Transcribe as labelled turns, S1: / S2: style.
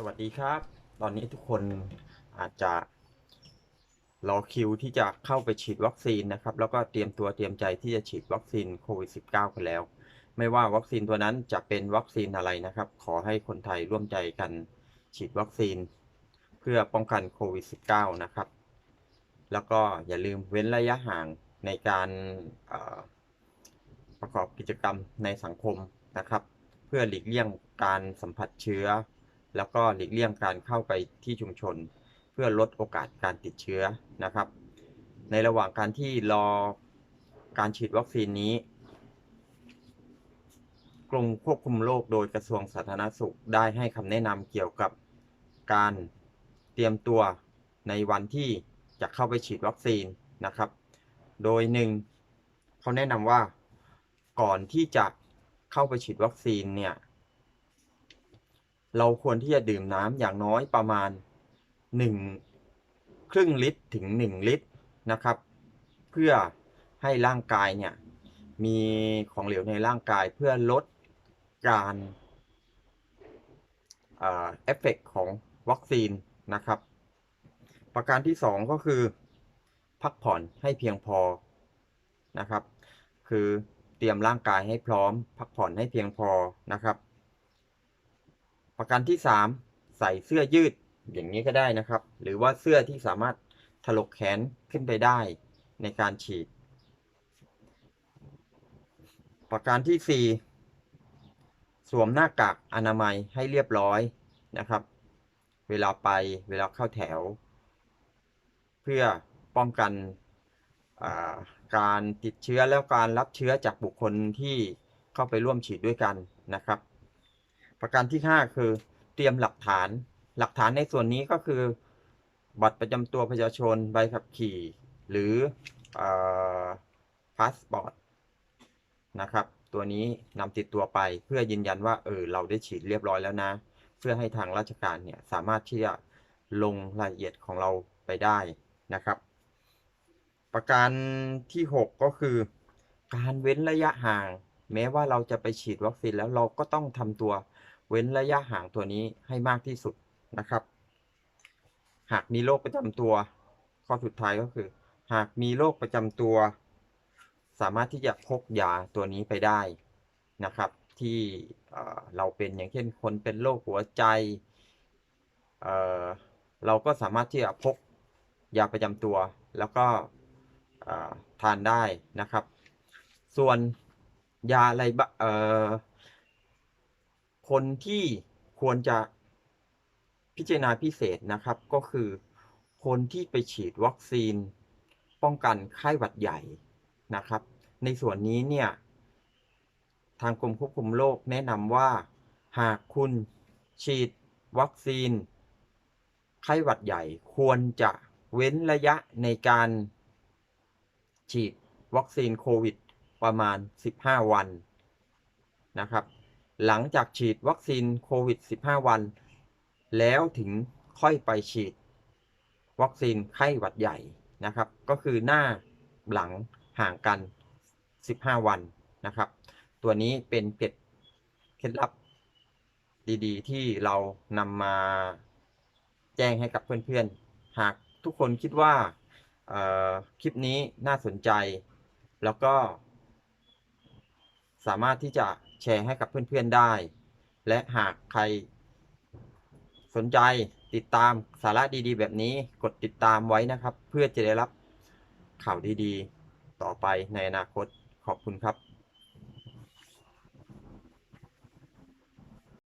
S1: สวัสดีครับ ตอนนี้ทุกคนอาจจะรอคิวที่จะเข้าไปฉีดวัคซีนนะครับ แล้วก็เตรียมตัวเตรียมใจที่จะฉีดวัคซีนโควิด -19 กันแล้ว ไม่ว่าวัคซีนตัวนั้นจะเป็นวัคซีนอะไรนะครับ ขอให้คนไทยร่วมใจกันฉีดวัคซีน เพื่อป้องกันโควิด -19 นะครับ แล้วก็อย่าลืมเว้นระยะห่างในการประกอบกิจกรรมในสังคมนะครับ เพื่อหลีกเลี่ยงการสัมผัสเชื้อ แล้วก็หลีกเลี่ยงการเข้าไปที่ชุมชน เพื่อลดโอกาสการติดเชื้อนะครับ ในระหว่างการที่รอการฉีดวัคซีนนี้กรมควบคุมโรคโดยกระทรวงสาธารณสุขได้ให้คำแนะนำเกี่ยวกับการเตรียมตัวในวันที่จะเข้าไปฉีดวัคซีนนะครับ โดยหนึ่งเขาแนะนำว่าก่อนที่จะเข้าไปฉีดวัคซีนเนี่ย เราควรที่จะดื่มน้ำอย่างน้อยประมาณ 1 ครึ่งลิตรถึง 1 ลิตรนะครับ เพื่อให้ร่างกายเนี่ยมีของเหลวในร่างกายเพื่อลดการเอ่อเฟเฟกของวัคซีนนะครับ ประการที่ 2 ก็คือ พักผ่อนให้เพียงพอนะครับ คือเตรียมร่างกายให้พร้อม พักผ่อนให้เพียงพอนะครับ ประการที่3ใส่เสื้อยืดอย่างนี้ก็ได้นะครับ หรือว่าเสื้อที่สามารถถลกแขนขึ้นไปได้ในการฉีด ประการที่ 4 สวมหน้ากากอนามัยให้เรียบร้อยนะครับ เวลาไปเวลาเข้าแถว เพื่อป้องกันการติดเชื้อแล้วการรับเชื้อจากบุคคลที่เข้าไปร่วมฉีดด้วยกันนะครับ ประการที่ 5 คือเตรียมหลักฐาน หลักฐานในส่วนนี้ก็คือ บัตรประจำตัวประชาชนใบขับขี่ หรือพาสปอร์ตนะครับ ตัวนี้นำติดตัวไปเพื่อยืนยันว่าเออเราได้ฉีดเรียบร้อยแล้วนะ เพื่อให้ทางราชการเนี่ยสามารถที่จะลงรายละเอียดของเราไปได้นะครับ ประการที่ 6 ก็คือการเว้นระยะห่าง แม้ว่าเราจะไปฉีดวัคซีนแล้วเราก็ต้องทำตัว เว้นระยะห่างตัวนี้ให้มากที่สุดนะครับ หากมีโรคประจำตัว ข้อสุดท้ายก็คือ หากมีโรคประจำตัว สามารถที่จะพกยาตัวนี้ไปได้นะครับ ที่เอ่อเราเป็นอย่างเช่นคนเป็นโรคหัวใจเเราก็สามารถที่จะพกยาประจำตัว แล้วก็ทานได้นะครับ ส่วนยาอะไรบ้าง คนที่ควรจะพิจารณาพิเศษนะครับก็คือคนที่ไปฉีดวัคซีน ป้องกันไข้หวัดใหญ่นะครับ ในส่วนนี้เนี่ย ทางกรมควบคุมโรคแนะนำว่า หากคุณฉีดวัคซีน ไข้หวัดใหญ่ควรจะเว้นระยะในการฉีดวัคซีนโควิดประมาณ 15 วันนะครับ หลังจากฉีดวัคซีนโควิด 15 วัน แล้วถึงค่อยไปฉีด วัคซีนไข้หวัดใหญ่นะครับ ก็คือหน้าหลังห่างกัน 15 วันนะครับ ตัวนี้เป็นเกร็ดเคล็ดลับดีๆ ที่เรานำมาแจ้งให้กับเพื่อนๆ หากทุกคนคิดว่าคลิปนี้น่าสนใจ แล้วก็สามารถที่จะ ชร์ให้กับเพื่อนๆได้ และหากใครสนใจติดตามสาระดีๆ แบบนี้กดติดตามไว้นะครับ เพื่อจะได้รับข่าวดีๆ ต่อไปในอนาคตขอบคุณครับ